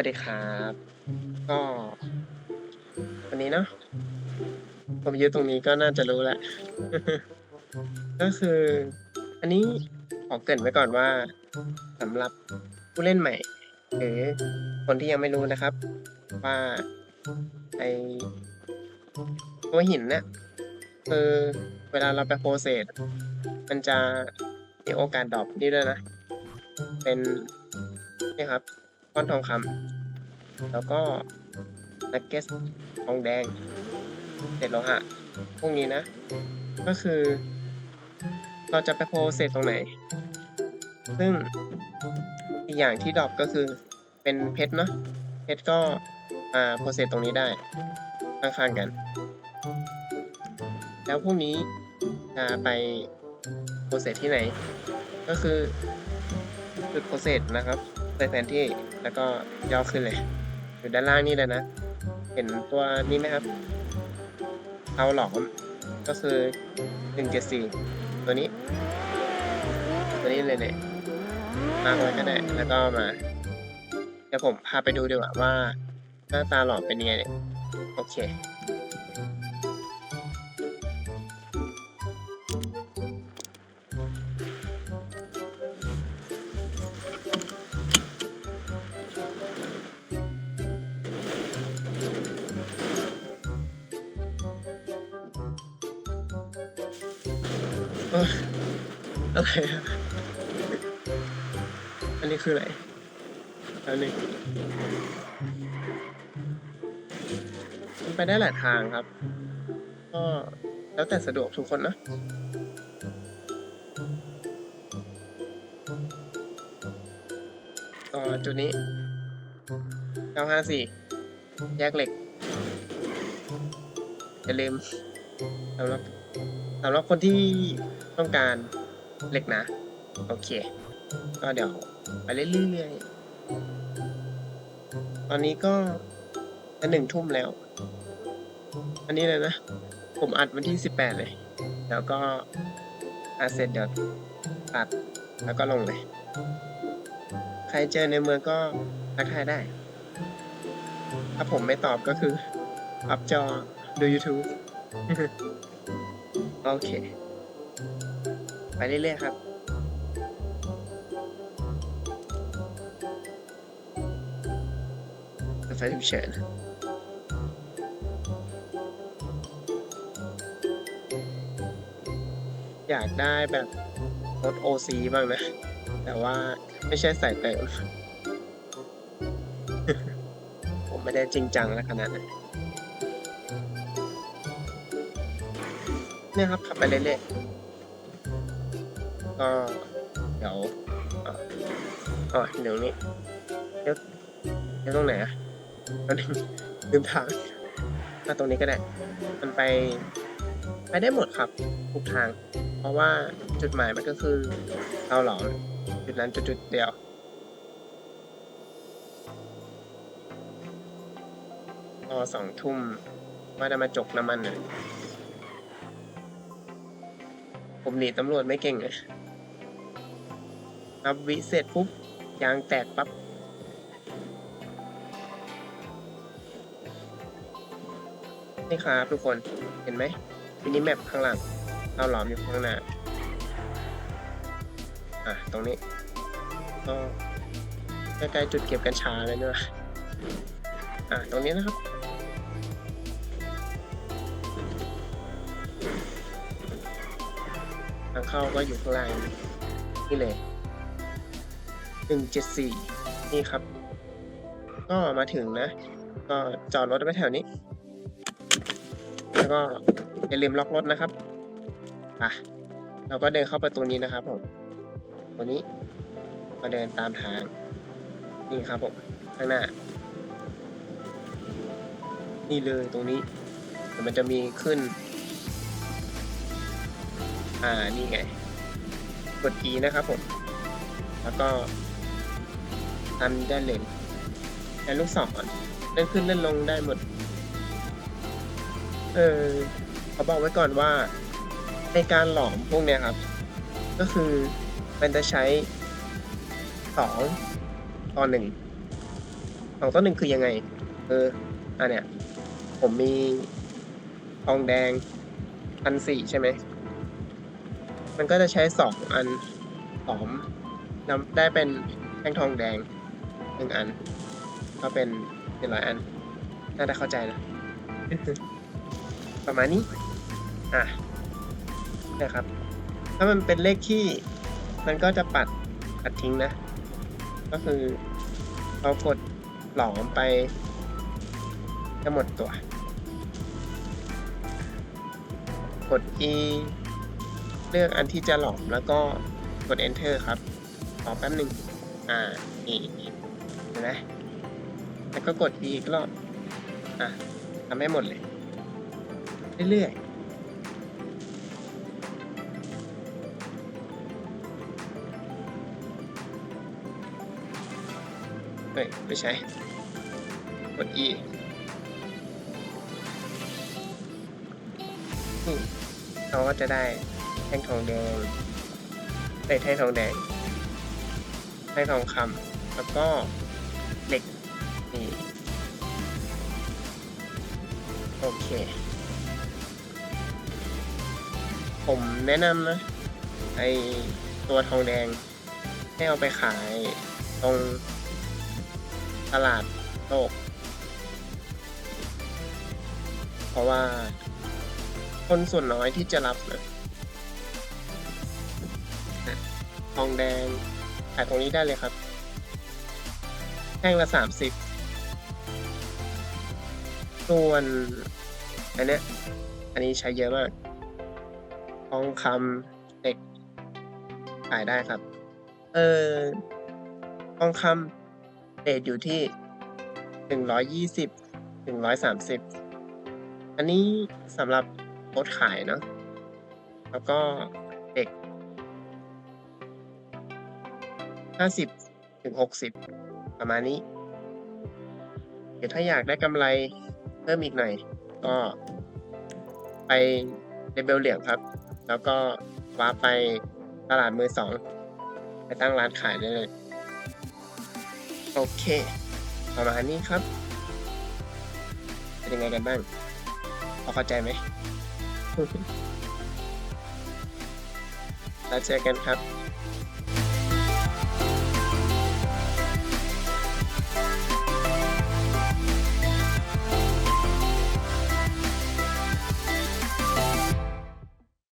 วัสดีครับ ก็วันนี้เนาะผมยืนตรงนี้ก็น่าจะรู้แหละก็คือ อันนี้ขอเกริ่นไว้ก่อนว่าสำหรับผู้เล่นใหม่ หรือคนที่ยังไม่รู้นะครับ ว่าไอตัวหินเนี่ยคือเวลาเราไปโปรเซสมันจะมีโอกาสดรอปนี่ด้วยนะ เป็นนี่ครับ ก้อนทองคำแล้วก็นักเก็ตทองแดงเศษโลหะพวกนี้นะ ก็คือ เราจะไปโปรเซสตรงไหน ซึ่งอีกอย่างที่ดรอปก็คือเป็นเพชรเนาะเพชรก็อ่าโปรเซสตรงนี้ได้ข้างๆกัน แล้วพวกนี้จะไปโปรเซสที่ไหน ก็คือจุดโปรเซสนะครับ ในแผนที่แล้วก็ย่อขึ้นเลย อยู่ด้านล่างนี่เลยนะ เห็นตัวนี้ไหมครับเตาหลอมก็คือ 174 ตัวนี้ ตัวนี้เลยเนี่ยมาไว้ก็ได้แล้วก็มาเดี๋ยวผมพาไปดูดีกว่าว่าหน้าตาหลอมเป็นยังไงเนี่ยโอเค อะไรอะอันนี้คืออะไรอันนี้มันไปได้หลายทางครับ ก็แล้วแต่สะดวกทุกคนนะก็จุดนี้ 954 แยกเหล็ก อย่าลืมสำหรับ สำหรับคนที่ต้องการเหล็กนะ โอเค ก็เดี๋ยวไปเรื่อยๆตอนนี้ก็จะหนึ่งทุ่มแล้ว อันนี้เลยนะ ผมอัดวันที่สิบแปดเลย แล้วก็อัดเสร็จเดี๋ยวตัดแล้วก็ลงเลย ใครเจอในเมืองก็ทักทายได้ ถ้าผมไม่ตอบก็คือ อัพจอดู YouTube โอเค ไปเรื่อยๆครับ ไฟฉุกเฉินอยากได้แบบรถ OC บ้างนะ แต่ว่าไม่ใช่ใส่เติมผมไม่ได้จริงจังแล้วขนาดนั้น เนี่ยครับขับไปเรื่อยๆก็เดี๋ยวอ๋อเดี๋ยวนี้เดี๋ยวเดี๋ยวตรงไหนอะตอนนี้ลืมทางมาตรงนี้ก็ได้ มันไปไปได้หมดครับทุกทาง เพราะว่าจุดหมายมันก็คือเตาหลอมจุดนั้นจุดจุดๆเดียวพอสองทุ่มว่าจะมาจกน้ำมันเนี่ย ผมหนีตำรวจไม่เก่งเลยนับวิเสร็จปุ๊บยางแตกปั๊บนี่ครับทุกคนเห็นไหมมินิแมปข้างหลังเราหลอมอยู่ข้างหน้า อะ ตรงนี้ก็ใกล้ๆจุดเก็บกัญชาเลยเนอะอะ ตรงนี้นะครับ เข้าก็อยู่ข้างล่างนี่เลยหนึ่งเจ็ดสี่นี่ครับ ก็มาถึงนะ ก็จอดรถไว้แถวนี้ แล้วก็อย่าลืมล็อกรถนะครับอะเราก็เดินเข้าประตูนี้นะครับผมตัวนี้ก็เดินตามทาง นี่ครับผมข้างหน้า นี่เลยตรงนี้มันจะมีขึ้น อ่า นี่ไง กด E นะครับผม แล้วก็ทำได้เลยใช้ลูกศรเลื่อนขึ้นเลื่อนลงได้หมด เออเขาบอกไว้ก่อนว่าในการหลอมพวกเนี้ยครับ ก็คือมันจะใช้สองต่อหนึ่งสองต่อหนึ่งคือยังไง เอออันเนี้ยผมมีทองแดงพันสี่ใช่ไหม มันก็จะใช้สองอันสองนำได้เป็นแท่งทองแดงหนึ่งอัน ก็เป็นหนึ่งร้อยอัน น่าจะเข้าใจนะ ประมาณนี้ อะนะครับ ถ้ามันเป็นเลขที่มันก็จะปัดปัดทิ้งนะ ก็คือเรากดหลอมไปจะหมดตัว กด E เลือกอันที่จะหลอมแล้วก็กด enter ครับรอแป๊บหนึ่งอ่านี่เห็นไหมแล้วก็กด E อีกรอบอะทำให้หมดเลย เรื่อยๆเฮ้ยไม่ใช่กด E นี่เราก็จะได้ แท่งทองแดงได้แท่งทองแดงแท่งทองคำแล้วก็เหล็กนี่โอเค ผมแนะนำนะไอตัวทองแดงให้เอาไปขายตรงตลาดโลก เพราะว่าคนส่วนน้อยที่จะรับนะ ทองแดง ขายตรงนี้ได้เลยครับแท่งละสามสิบส่วนอันเนี้ยอันนี้ใช้เยอะมาก ทองคำเหล็กขายได้ครับ เออทองคำเรทอยู่ที่หนึ่งร้อยยี่สิบถึงร้อยสามสิบอันนี้สำหรับโพสขายเนาะแล้วก็เด็ก ห้าสิบถึงหกสิบประมาณนี้ เดี๋ยวถ้าอยากได้กำไรเพิ่มอีกหน่อย ก็ไปเลเบลเหลี่ยมครับ แล้วก็ว้าไปตลาดมือสอง ไปตั้งร้านขายได้เลย โอเค ประมาณนี้ครับ เป็นยังไงกันบ้างพอเข้าใจไหมแล้วเจอกันครับ